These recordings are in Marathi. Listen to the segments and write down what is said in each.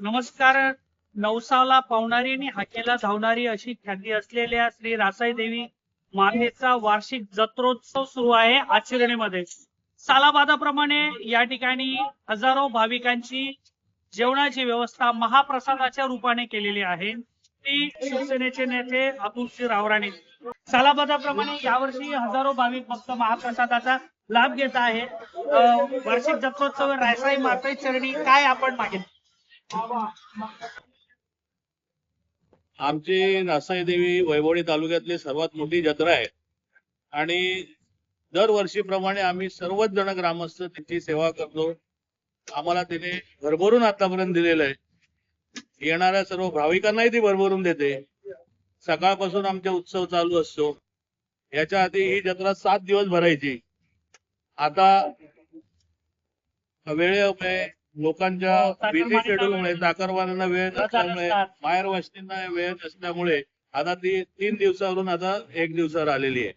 नमस्कार नवसाला पावणारी आणि हाकेला धावणारी अशी ख्याती असलेल्या श्री रासाई देवी मातेचा वार्षिक जत्रोत्सव सुरू आहे आचरणेमध्ये. सालाबादाप्रमाणे या ठिकाणी हजारो भाविकांची जेवणाची व्यवस्था महाप्रसादाच्या रूपाने केलेली आहे. ती शिवसेनेचे नेते अतुलजी रावराणे. सालाबादाप्रमाणे यावर्षी हजारो भाविक भक्त महाप्रसादाचा लाभ घेत आहे वार्षिक जत्रोत्सव रायसाई माते चरणी काय आपण मागितलं आमची नासाई देवी वैभवणी तालुक्यातली सर्वात मोठी जत्रा आहे. आणि दरवर्षीप्रमाणे आम्ही सर्वच जण ग्रामस्थ तिची सेवा करतो. आम्हाला तिने भरभरून आतापर्यंत दिलेलं आहे. येणाऱ्या सर्व भाविकांनाही ती भरभरून देते. सकाळपासून आमचा उत्सव चालू असतो. याच्या आधी ही जत्रा सात दिवस भरायची. आता वेळेमुळे लोकांच्या बिझी शेड्यूलमुळे चाकरमान्यांना वेळ नसल्यामुळे माहेर वाशिनींना वेळ नसल्यामुळे आता ती तीन दिवसावरून आता एक दिवसावर आलेली आहे.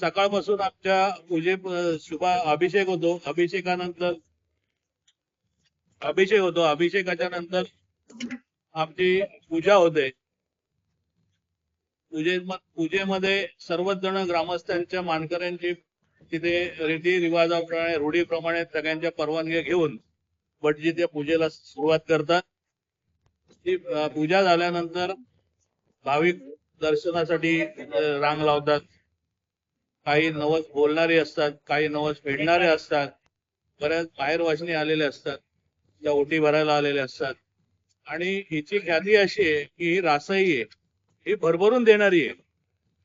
सकाळपासून आमच्या पूजे शुभा अभिषेक होतो. अभिषेकानंतर अभिषेक होतो. अभिषेकाच्या नंतर आमची पूजा होते. पूजे पूजेमध्ये सर्वच जण ग्रामस्थांच्या मानकऱ्यांची तिथे रीती रिवाजाप्रमाणे रूढीप्रमाणे सगळ्यांच्या परवानग्या घेऊन भटजी त्या पूजेला सुरुवात करतात. ती पूजा झाल्यानंतर भाविक दर्शनासाठी रांग लावतात. काही नवस बोलणारे असतात काही नवस फेडणारे असतात. बऱ्याच बाहेर वाचनी आलेले असतात त्या ओटी भरायला आलेले असतात. आणि हिची ख्याती अशी आहे की ही रासाई आहे. ही भरभरून देणारी आहे.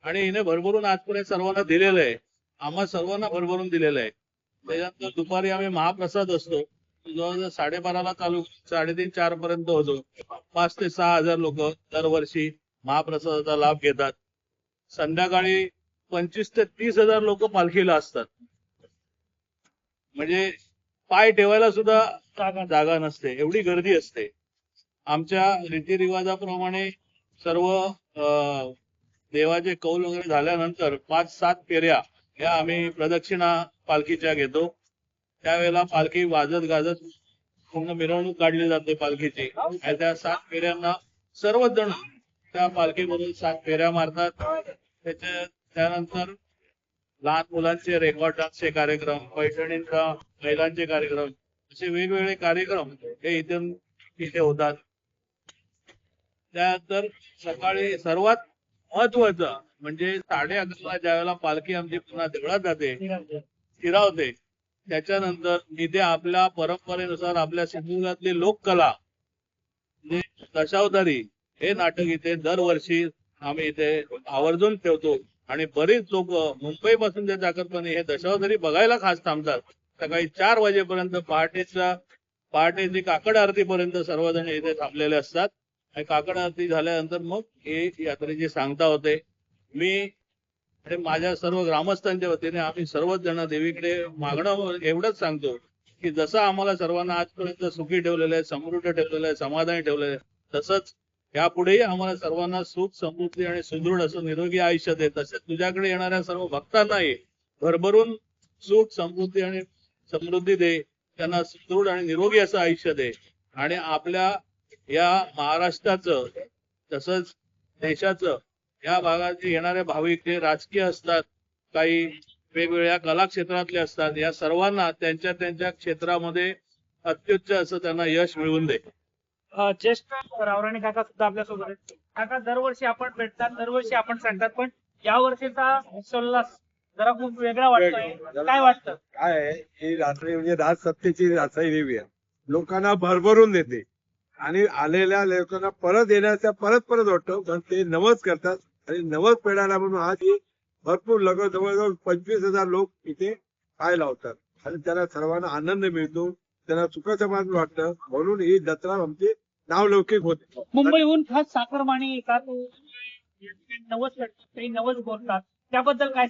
आणि हिने भरभरून आजपर्यंत सर्वांना दिलेलं आहे. आम्हा सर्वांना भरभरून दिलेलं आहे. त्याच्यानंतर दुपारी आम्ही महाप्रसाद असतो. जवळजवळ साडेबाराला चालू साडेतीन चार पर्यंत होतो. पाच ते सहा हजार लोक दरवर्षी महाप्रसादाचा लाभ घेतात. संध्याकाळी पंचवीस ते तीस हजार लोक पालखीला असतात. म्हणजे पाय ठेवायला सुद्धा जागा नसते. एवढी गर्दी असते. आमच्या रीतिरिवाजाप्रमाणे सर्व अं, देवाचे कौल वगैरे झाल्यानंतर पाच सात फेऱ्या या आम्ही प्रदक्षिणा पालखीच्या घेतो. त्यावेळेला पालखी वाजत गाजत पूर्ण मिरवणूक काढली जाते पालखीची. आणि त्या सात फेऱ्यांना सर्वच जण त्या पालखीमधून सात फेऱ्या मारतात. त्याच्या त्यानंतर लहान मुलांचे रेकॉर्ड डान्सचे कार्यक्रम पैठणींचा महिलांचे कार्यक्रम असे वेगवेगळे कार्यक्रम हे इथून इथे होतात. त्यानंतर सकाळी सर्वात महत्वाचं म्हणजे साडे अकराला ज्यावेळेला पालखी आमची पुन्हा देवळात जाते फिरावते त्याच्यानंतर इथे आपल्या परंपरेनुसार आपल्या सिंधुदुर्गातली लोककला दशावतारी हे नाटक इथे दरवर्षी आम्ही इथे आवर्जून ठेवतो. आणि बरीच लोक मुंबई पासून ते चाकरपणे हे दशावतारी बघायला खास थांबतात. सकाळी चार वाजेपर्यंत पहाटेच्या पहाटेची काकड आरती पर्यंत सर्वजण इथे थांबलेले असतात. आणि काकड आरती झाल्यानंतर मग ही यात्रेची सांगता होते. मी आणि माझ्या सर्व ग्रामस्थांच्या वतीने आम्ही सर्वच जण देवीकडे मागणं एवढंच सांगतो की जसं आम्हाला सर्वांना आजपर्यंत सुखी ठेवलेलं आहे समृद्ध ठेवलेलं आहे समाधानी ठेवलेलं आहे तसंच यापुढेही आम्हाला सर्वांना सुख समृद्धी आणि सुदृढ असं निरोगी आयुष्य दे तसेच तुझ्याकडे येणाऱ्या सर्व भक्तांनाही भरभरून सुख समृद्धी आणि समृद्धी दे. त्यांना सुदृढ आणि निरोगी असं आयुष्य दे. आणि आपल्या या महाराष्ट्राचं तसंच देशाचं या भागात येणारे भाविक ते राजकीय असतात काही वेगवेगळ्या कला क्षेत्रातले असतात. या सर्वांना त्यांच्या त्यांच्या क्षेत्रामध्ये अत्युच्च असं त्यांना यश मिळवून दे. अं, ज्येष्ठ रावराणे काका सुद्धा आपल्यासोबत आहेत. काका दरवर्षी आपण भेटतात दरवर्षी आपण सांगतात पण या वर्षीचा उत्सवोल्लास जरा खूप वेगळा वाटतोय. काय वाटतं? काय आहे? ही रात्री म्हणजे राजसत्तेची रासाई देवी आहे. लोकांना भरभरून देते. आणि आलेल्या लोकांना परत येण्याचा परत परत वाटतो. कारण ते नवस करतात. आणि नवस फेडायला म्हणून आज ही भरपूर लोक जवळजवळ पंचवीस हजार लोक इथे पाय लावतात. आणि त्यांना सर्वांना आनंद मिळतो त्यांना सुखसमाधान वाटतं. म्हणून ही जत्रा आमची नावलौकिक होते. मुंबईहून खास साखरमाणी येतात. नवस भेटतात काही नवस बोलतात. त्याबद्दल काय?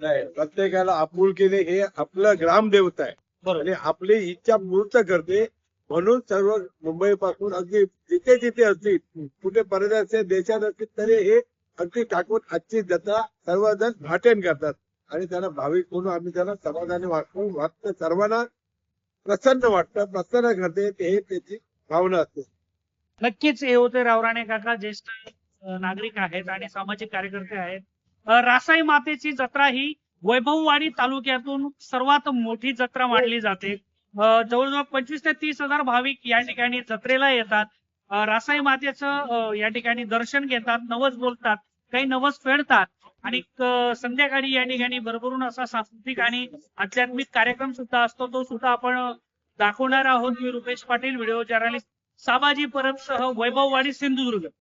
नाही प्रत्येकाला आपुलकीने हे आपलं ग्रामदेवता आहे. आणि आपली इच्छा मूर्त करते. म्हणून सर्व मुंबई पासून अगदी जिथे जिथे असतील कुठे परदेशात देशात असतील तरी हे अगदी टाकून आजची जत्रा सर्वजण भाटेन करतात. आणि त्यांना भाविक म्हणून आम्ही त्यांना समाधानी वाटतो. वाटतं सर्वांना प्रसन्न वाटतं. प्रसन्न करते. ते हे त्याची भावना असते. नक्कीच हे होते रावराणे काका ज्येष्ठ नागरिक आहेत आणि सामाजिक कार्यकर्ते आहेत. रासाई मातेची जत्रा ही वैभववाडी तालुक्यातून सर्वात मोठी जत्रा मानली जाते. जवळजवळ पंचवीस ते तीस हजार भाविक या ठिकाणी जत्रेला येतात. रासाई मातेचं या ठिकाणी दर्शन घेतात नवस बोलतात. काही नवस फेडतात. आणि संध्याकाळी या ठिकाणी भरभरून असा सांस्कृतिक आणि आध्यात्मिक कार्यक्रम सुद्धा असतो. तो सुद्धा आपण दाखवणार आहोत मी रुपेश पाटील व्हिडिओ जर्नलिस्ट साबाजी परबसह वैभववाडी सिंधुदुर्ग.